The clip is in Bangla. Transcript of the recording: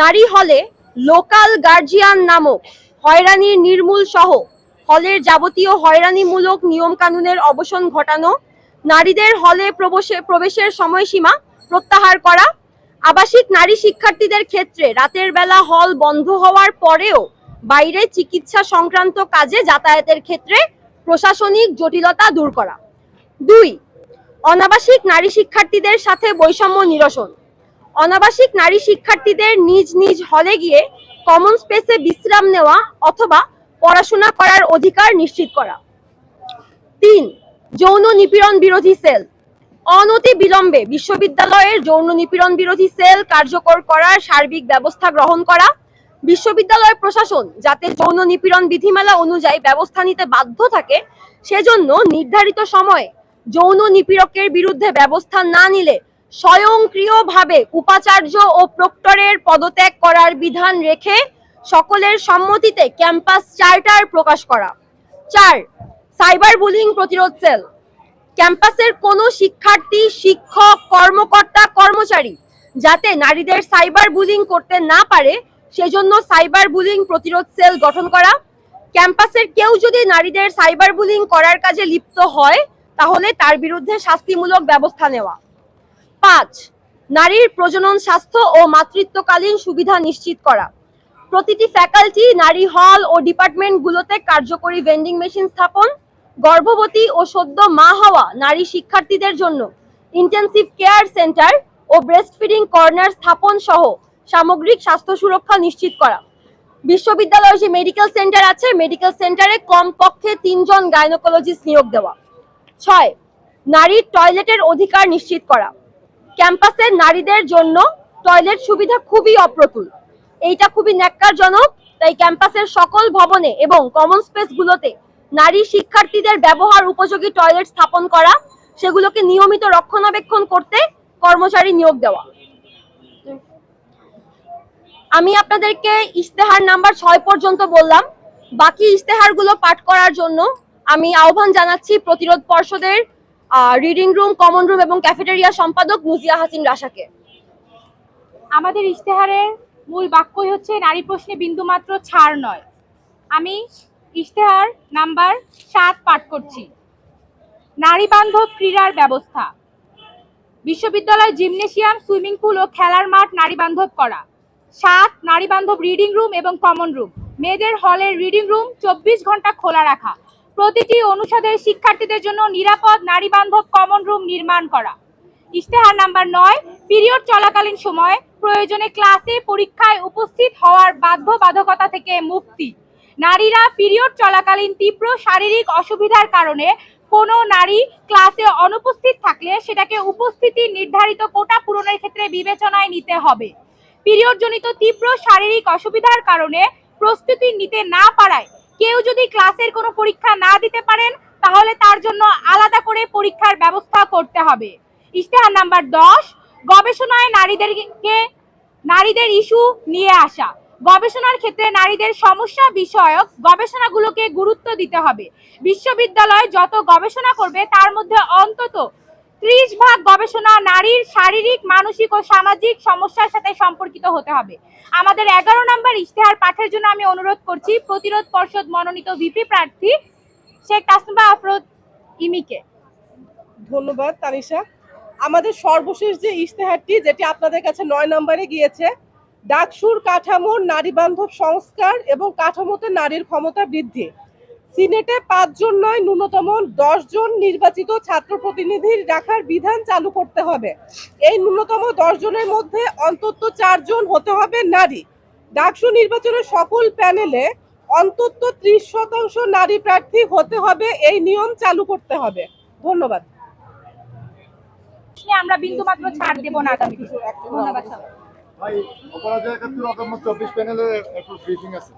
নারী হলে লোকাল গার্জিয়ান নামক হয়রানির নির্মূল সহ হলের যাবতীয় হয়রানিমূলক নিয়মকানুনের অবসান ঘটানো, নারীদের হলে প্রবেশে, প্রবেশের সময়সীমা প্রত্যাহার করা, আবাসিক নারী শিক্ষার্থীদের ক্ষেত্রে রাতের বেলা হল বন্ধ হওয়ার পরেও বাইরে চিকিৎসা সংক্রান্ত কাজে যাতায়াতের ক্ষেত্রে প্রশাসনিক জটিলতা দূর করা। দুই, অনাবাসিক নারী শিক্ষার্থীদের সাথে বৈষম্য নিরসন। অনাবাসিক নারী শিক্ষার্থীদের নিজ নিজ হলে গিয়ে কমন স্পেসে বিশ্রাম নেওয়া অথবা পড়াশোনা করার অধিকার নিশ্চিত করা। তিন, যৌন নিপীড়ন বিরোধী সেল অনতি বিলম্বে বিশ্ববিদ্যালয়ের যৌন নিপীড়ন বিরোধী সেল কার্যকর করার সার্বিক ব্যবস্থা গ্রহণ করা। বিশ্ববিদ্যালয় প্রশাসন যাতে যৌন নিপীড়ন বিধিমালা অনুযায়ী ব্যবস্থা নিতে বাধ্য থাকে, সেজন্য নির্ধারিত সময়ে যৌন নিপীড়কের বিরুদ্ধে ব্যবস্থা না নিলে স্বয়ংক্রিয়ভাবে উপাচার্য ও প্রক্টরের পদত্যাগ করার বিধান রেখে সকলের সম্মতিতে ক্যাম্পাস চার্টার প্রকাশ করা। চার, সাইবার বুলিং প্রতিরোধ সেল। ক্যাম্পাসের কোনো শিক্ষার্থী, শিক্ষক, কর্মকর্তা, কর্মচারী যাতে নারীদের সাইবার বুলিং করতে না পারে, সেজন্য সাইবার বুলিং প্রতিরোধ সেল গঠন করা। ক্যাম্পাসের কেউ যদি নারীদের সাইবার বুলিং করার কাজে লিপ্ত হয়, তাহলে তার বিরুদ্ধে শাস্তিমূলক ব্যবস্থা নেওয়া। পাঁচ, নারীর প্রজনন স্বাস্থ্য ও মাতৃত্বকালীন সুবিধা নিশ্চিত করা। প্রতিটি ফ্যাকাল্টি, নারী হল ও ডিপার্টমেন্টগুলোতে কার্যকরী ভেন্ডিং মেশিন স্থাপন, গর্ভবতী ও সদ্য মা হওয়া নারী শিক্ষার্থীদের জন্য ইন্টেন্সিভ কেয়ার সেন্টার ও ব্রেস্ট ফিডিং কর্নার স্থাপন সহ সামগ্রিক স্বাস্থ্য সুরক্ষা নিশ্চিত করা। বিশ্ববিদ্যালয়ে যে মেডিকেল সেন্টার আছে মেডিকেল সেন্টারে কমপক্ষে তিনজন গাইনোকোলজিস্ট নিয়োগ দেওয়া। ছয়, নারীর টয়লেটের অধিকার নিশ্চিত করা। ক্যাম্পাসের নারীদের জন্য টয়লেট সুবিধা খুবই অপ্রতুল। এইটা খুবই ন্যাক্কারজনক, তাই ক্যাম্পাসের সকল ভবনে এবং কমন স্পেসগুলোতে নারী শিক্ষার্থীদের ব্যবহার উপযোগী টয়লেট স্থাপন করা, সেগুলোকে নিয়মিত রক্ষণাবেক্ষণ করতে কর্মচারী নিয়োগ দেওয়া। আমি আপনাদেরকে ইশতেহার নাম্বার ছয় পর্যন্ত বললাম। বাকি ইশতেহারগুলো পাঠ করার জন্য আমি আহ্বান জানাচ্ছি প্রতিরোধ পর্ষদের রিডিং রুম কমন রুম এবং ক্যাফেটেরিয়া সম্পাদক মুজিয়া হাসিন রাশাকে। আমাদের ইশতেহারের মূল বাক্যই হচ্ছে, নারী প্রশ্নে বিন্দুমাত্র ছাড় নয়। আমি ইশতেহার নাম্বার সাত পাঠ করছি। নারী বান্ধব ক্রীড়ার ব্যবস্থা। বিশ্ববিদ্যালয় জিমনেশিয়াম, সুইমিং পুল ও খেলার মাঠ নারী বান্ধব করা। সাত নারী বান্ধব রিডিং রুম এবং কমন রুম মেয়েদের হলের রিডিং রুম চব্বিশ ঘণ্টা খোলা রাখা। প্রতিটি অনুষদের শিক্ষার্থীদের জন্য নিরাপদ নারী বান্ধব কমন রুম নির্মাণ করা। ইশতেহার নাম্বার নয়, পিরিয়ড চলাকালীন সময় প্রয়োজনে ক্লাসে পরীক্ষায় উপস্থিত হওয়ার বাধ্যবাধকতা থেকে মুক্তি। নারীরা পিরিয়ড চলাকালীন তীব্র শারীরিক অসুবিধার কারণে কোনো নারী ক্লাসে অনুপস্থিত থাকলে সেটাকে উপস্থিতি নির্ধারিত কোটা পূরণের ক্ষেত্রে বিবেচনায় নিতে হবে। পিরিয়ডজনিত তীব্র শারীরিক অসুবিধার কারণে প্রস্তুতি নিতে না পারায় কেউ যদি ক্লাসের কোনো পরীক্ষা না দিতে পারেন, তাহলে তার জন্য আলাদা করে পরীক্ষার ব্যবস্থা করতে হবে। ইশতেহার নাম্বার দশ, গবেষণায় নারীদেরকে, নারীদের ইস্যু নিয়ে আসা। গবেষণার ক্ষেত্রে নারীদের সমস্যা বিষয়ক গবেষণাগুলোকে গুরুত্ব দিতে হবে। বিশ্ববিদ্যালয় যত গবেষণা করবে, তার মধ্যে অন্তত ত্রিশ ভাগ গবেষণা নারীর শারীরিক, মানসিক ও সামাজিক সমস্যার সাথে সম্পর্কিত হতে হবে। আমাদের এগারো নম্বর ইশতেহার পাঠের জন্য আমি অনুরোধ করছি, প্রতিরোধ পর্ষদ মনোনীত ভিপি প্রার্থী শেখ তাসনুবা আফরোজ ইমিকে। ধন্যবাদ, তানিশা। আমাদের সর্বশেষ যে ইশতেহারটি, যেটি আপনাদের কাছে নয় নম্বরে গিয়েছে, ডাকসুর কাঠামোর নারী বান্ধব সংস্কার এবং কাঠামোতে নারীর ক্ষমতা বৃদ্ধি। সিনেটে পাঁচজন নয় ন্যূনতম দশ জন নির্বাচিত ছাত্র প্রতিনিধির রাখার বিধান চালু করতে হবে। এই ন্যূনতম দশ জনের মধ্যে অন্তত চারজন হতে হবে নারী। ডাকসু নির্বাচনের সকল প্যানেলে অন্তত ত্রিশ শতাংশ নারী প্রার্থী হতে হবে এই নিয়ম চালু করতে হবে। ধন্যবাদ। আমরা বিন্দুমাত্র ছাড় দেব না আগামীতে ধন্যবাদ ভাই অপরাধ একাত্তর অদম্য চব্বিশ প্যানেলের একটু ব্রিফিং আছে।